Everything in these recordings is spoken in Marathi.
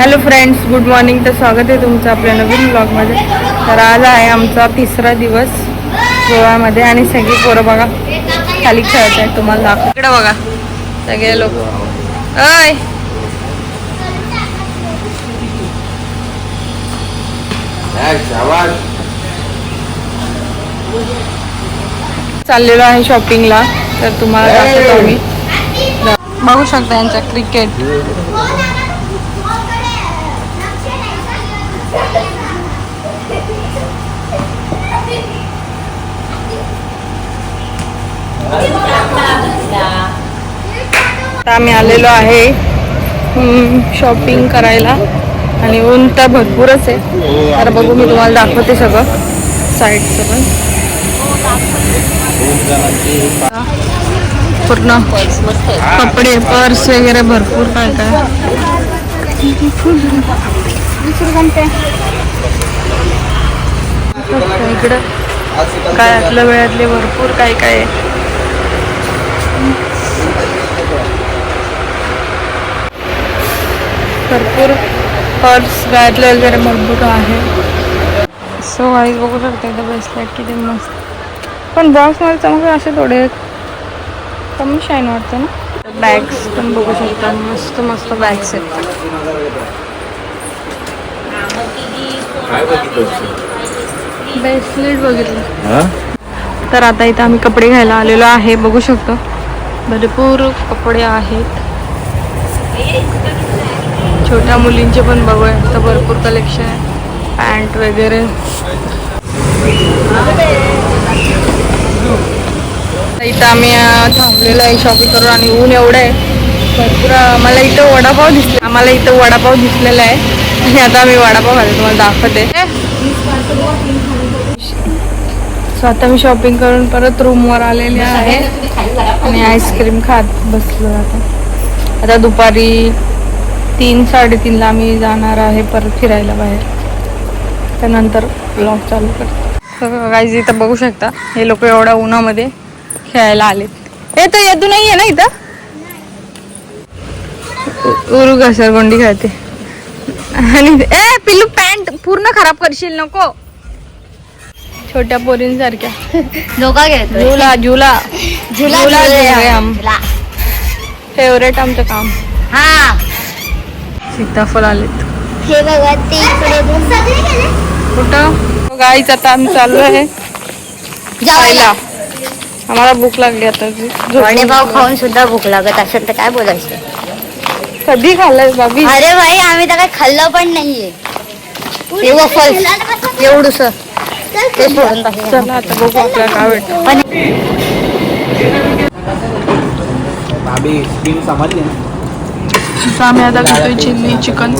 हॅलो फ्रेंड्स गुड मॉर्निंग तर स्वागत आहे तुमचं आपल्या नवीन ब्लॉगमध्ये तर आज आहे आमचा तिसरा दिवस गोव्यामध्ये आणि सगळी पोरं बघा खाली खेळत आहेत. तुम्हाला इकडे बघा सगळे लोक. अय चाललेलो आहे शॉपिंगला तर तुम्हाला दाखवतो आम्ही. बघू शकता यांचा क्रिकेट आता आम्ही आलेलो आहे शॉपिंग करायला. आणि ऊन तर भरपूरच आहे. तर बघू मी तुम्हाला दाखवते सगळं साईडचं पण. पूर्ण कपडे पर्स वगैरे भरपूर काय काय इकडं काय आपल्या वेळातले भरपूर काय काय आहे. भरपूर पर्स गळ्यातले वगैरे भरपूर आहे. सो वाईज बघू शकता इथं ब्रेसलेट किती मस्त. पण बॉक्समध्ये चमक असे थोडे कमी शाईन वाटते ना? बॅग्स पण बघू शकता मस्त मस्त बॅग्स आहेत. ब्रेसलेट बघितलं. तर आता इथं आम्ही कपडे घ्यायला आलेलो आहे बघू शकतो. भरपूर कपडे आहेत. छोट्या मुलींचे पण बघूया. तर भरपूर कलेक्शन आहे. पॅन्ट वगैरे. इथं आम्ही थांबलेलो आहे शॉपिंग करून आणि ऊन एवढं आहे. भरपूर मला इथं वडापाव दिसला. आम्हाला इथं वडापाव दिसलेला आहे. आणि आता आम्ही वडापाव खातो. तुम्हाला दाखवते. सो आता मी शॉपिंग करून परत रूमवर आलेले आहे. आणि आईस्क्रीम खात बसलो आता. आता दुपारी तीन साडेतीनला आम्ही जाणार आहे परत फिरायला बाहेर. त्यानंतर ब्लॉग चालू करतो. गाईज इथं बघू शकता हे लोक एवढ्या उन्हामध्ये खेळायला आलेत. हे तर येतो नाही आहे ना इथं? उरू घसरगुंडी खेळते. आणि ए पिल्लू पॅन्ट पूर्ण खराब करशील नको. छोट्या पोरींसारख्या. धोका झुला झुला. झुला. झुला. फेवरेट आमचं काम. हा. सीताफळ आलेत. हे बघा ते इकडे कुठं? गाईच आता आम्ही चालू आहे. खायला. आम्हाला भूक लागली आता वडेपाव. खाऊन सुद्धा भूक लागत असेल तर काय बोलायचं? कधी खाल्लंय बाबी? अरे भाई आम्ही तर काय खाल्लं पण नाहीये. हे एवढूस. ते सोडून टाकलं. चला आता बघू आपल्याला काय भेटतं. पण भाभी स्क्रीन सांभाळली ना? आता आम्ही आता घेतोय चिल्ली चिकन.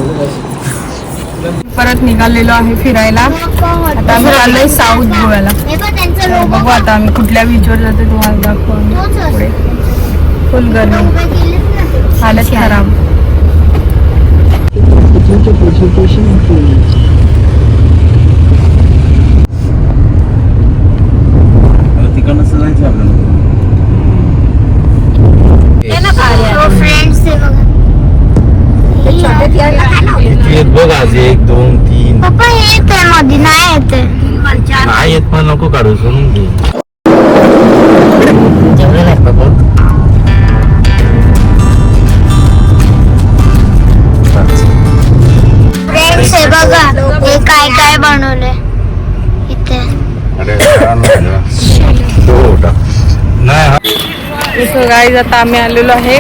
परत निघालेलो आहे फिरायला. आता आम्ही आलोय साऊथ गोव्याला. बघू आता आम्ही कुठल्या बीचवर जातो तुम्हाला दाखवू पुढे. फुल गरमी. हालत खराब तिकडनं जायचं आपल्याला फ्रेंड्स ते बघा बघ आज एक दोन तीन पप्पा येत आहे मध्ये नाही येते नाही येत पण नको काढू सोडून घे बघ. बघा हे काय काय बनवलंय इथे. हा सो गाईज आता आम्ही आलेलो आहे.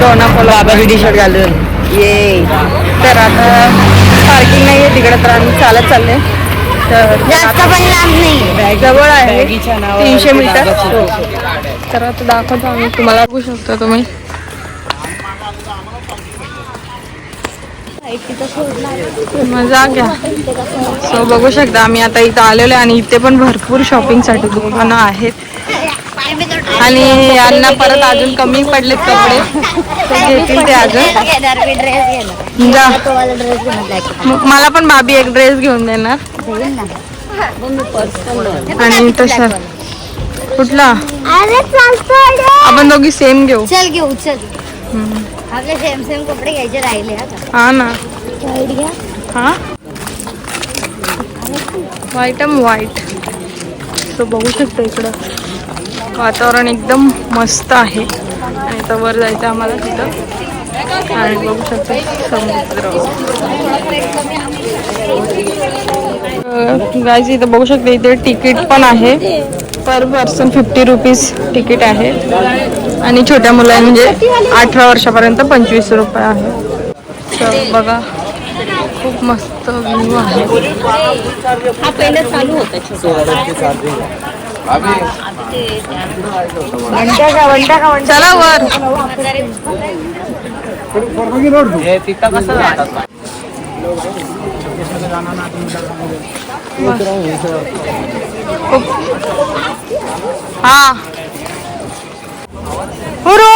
दोनाकोला बाबा टी शर्ट घालून. ये तर आता पार्किंग नाही आहे तिकडे तर आम्ही चालत चालले तर जास्त पण लांब नाही. जवळ आहे. तीनशे मीटर. तर आता दाखवतो आम्ही. तुम्हाला बघू शकता तुम्ही. मजा घ्या. सो बघू शकता आम्ही आता इथं आलेलो आहे आणि इथे पण भरपूर शॉपिंगसाठी दुकानं आहेत. आणि यांना परत अजून कमी पडलेत कपडे. ते घेतील ते अजून. जा. मला पण भाभी एक ड्रेस घेऊन देणार. आणि तशा कुठला? अरे चालतो आपण दोघी सेम घेऊ. चल घेऊ चल. हम्म. आपले सेम सेम कपडे घ्यायचे राहिले हा हा ना. हा? व्हाईट एम व्हाईट तो बघू शकतो इकडं. वातावरण एकदम मस्त आहे. आणि इथं वर जायचं आम्हाला तिथं. आणि बघू शकतो समुद्र. गायज इथं बघू शकते इथे तिकीट पण आहे. Per person fifty rupees ticket आहे. आणि छोट्या मुलांना म्हणजे अठरा वर्षापर्यंत पंचवीस रुपये आहे. तर बघा खूप मस्त व्ह्यू आहे. चालू होता चला वर. हा हुरो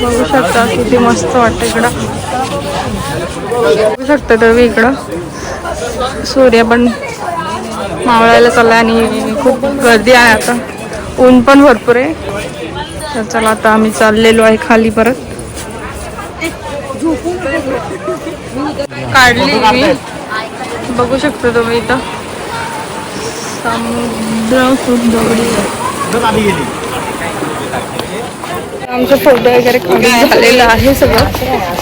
बघू शकता किती मस्त वाटतं इकडं बघू शकता तुम्ही इकडं सूर्य पण मावळायला चालला आणि खूप गर्दी आहे आता ऊन पण भरपूर आहे तर चला आता आम्ही चाललेलो आहे खाली परत काढली मी बघू शकता तुम्ही इथं. समुद्र खूप जवळ आहे. आमचं फोटो वगैरे खाली झालेलं आहे सगळं.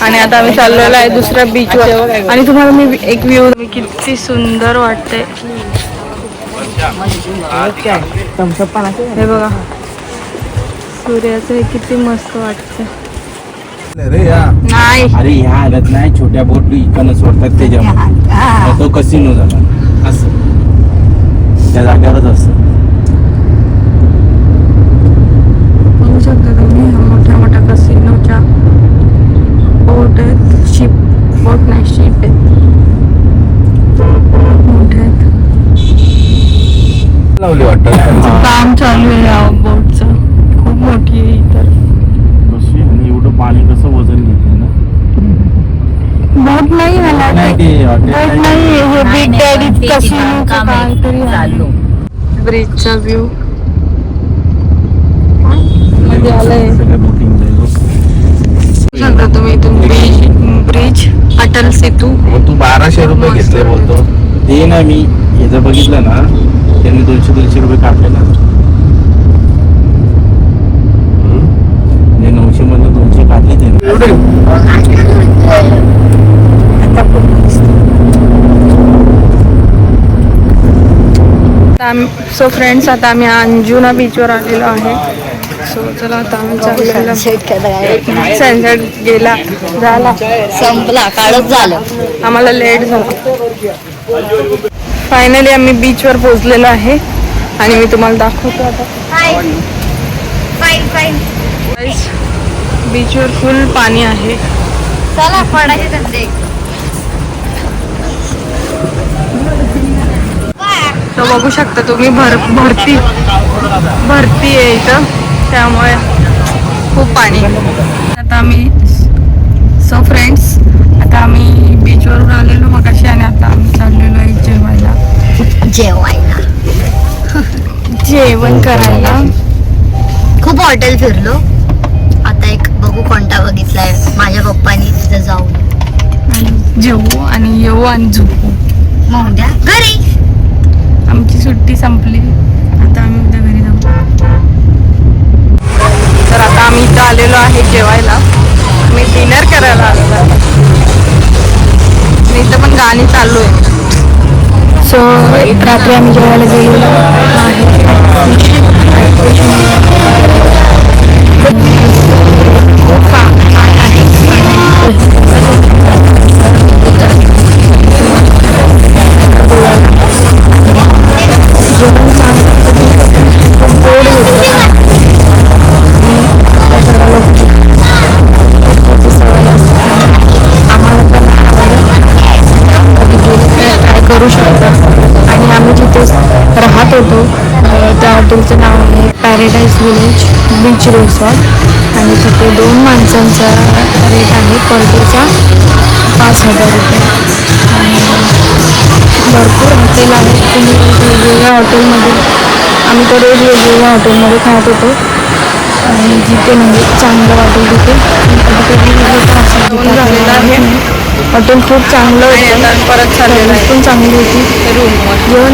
आणि आता आम्ही चाललेलो आहे दुसऱ्या बीचवर आणि तुम्हाला मी एक व्ह्यू किती सुंदर वाटते हे बघा. सूर्याचं हे किती मस्त वाटतं नाही. अरे ह्या आल्यात नाही छोट्या बोट इकडनं सोडतात त्याच्यामध्ये मग तो कसिनो झाला. त्या जागेवरच असं बघू शकता तुम्ही ह्या मोठ्या मोठ्या कसिनोच्या बोट आहेत शिप बोट नाही शिप आहेत मोठ्या आहेत लावली वाटतं काम चालू आहे या बोटचं खूप मोठी आहे तर कशी आणि एवढं पाणी कसं वजन घेते ना बोट नाही मला नाही ते बोट हॉटेल नाही हे बिग डॅडी कसिनोचं काहीतरी चालू. ब्रिजचा व्ह्यू मध्ये आलंय. सगळ्या बोटिंग सांगता तुम्ही इथून ब्रिज ब्रिज अटल सेतू. मग तू बाराशे रुपये घेतले बोलतो. ते ना मी हे जर बघितलं ना त्यांनी दोनशे दोनशे रुपये काढले ना. म्हणजे नऊशे मधून दोनशे काढले त्यांनी. सो फ्रेंड्स आता आम्ही अंजुना बीचवर आलेलो आहे. सो चला आता आम्ही चाललेलो. सनसेट गेला झाला. संपला काळच झालं. आम्हाला लेट झाला. फायनली आम्ही बीचवर पोहोचलेलो आहे. आणि मी तुम्हाला दाखवतो आता. बीचवर फुल पाणी आहे. चला धंदे. तर बघू शकता तुम्ही भर भरती भरती आहे इथं. त्यामुळे खूप पाणी. आता आम्ही सो फ्रेंड्स आता आम्ही बीचवरून आलेलो मगाशी आणि आता आम्ही चाललेलो आहे जेवायला. जेवायला. जेवण करायला. खूप हॉटेल फिरलो. आता एक बघू कोणता बघितलाय. माझ्या पप्पानी तिथं जाऊन. आणि जेवू आणि येऊ आणि झोपू. मग उद्या. घरी. आमची सुट्टी संपली. आता आम्ही उद्या घरी जाऊ. तर आता आम्ही इथं आलेलो आहे जेवायला. मी डिनर करायला आलेलो आहे. इथं पण गाणी चालू आहे. सो रात्री आम्ही जेवायला गेलेलो. करू शकतो आणि आम्ही जिथे राहत होतो त्या हॉटेलचं नाव आहे पॅरेडाईज विलेज बीच रिसॉर्ट आणि तिथे दोन माणसांचा रेट आहे पर डेचा पाच हजार रुपये. आणि भरपूर हॉटेल आहेत तुम्ही वेगवेगळ्या हॉटेलमध्ये आम्ही तर रोज वेगवेगळ्या हॉटेलमध्ये खात होतो. आणि जिथे म्हणजे चांगलं वाटेल तिथे कधी कधी हॉटेल खूप चांगलं होतं. परत पण चांगली होती. जेवण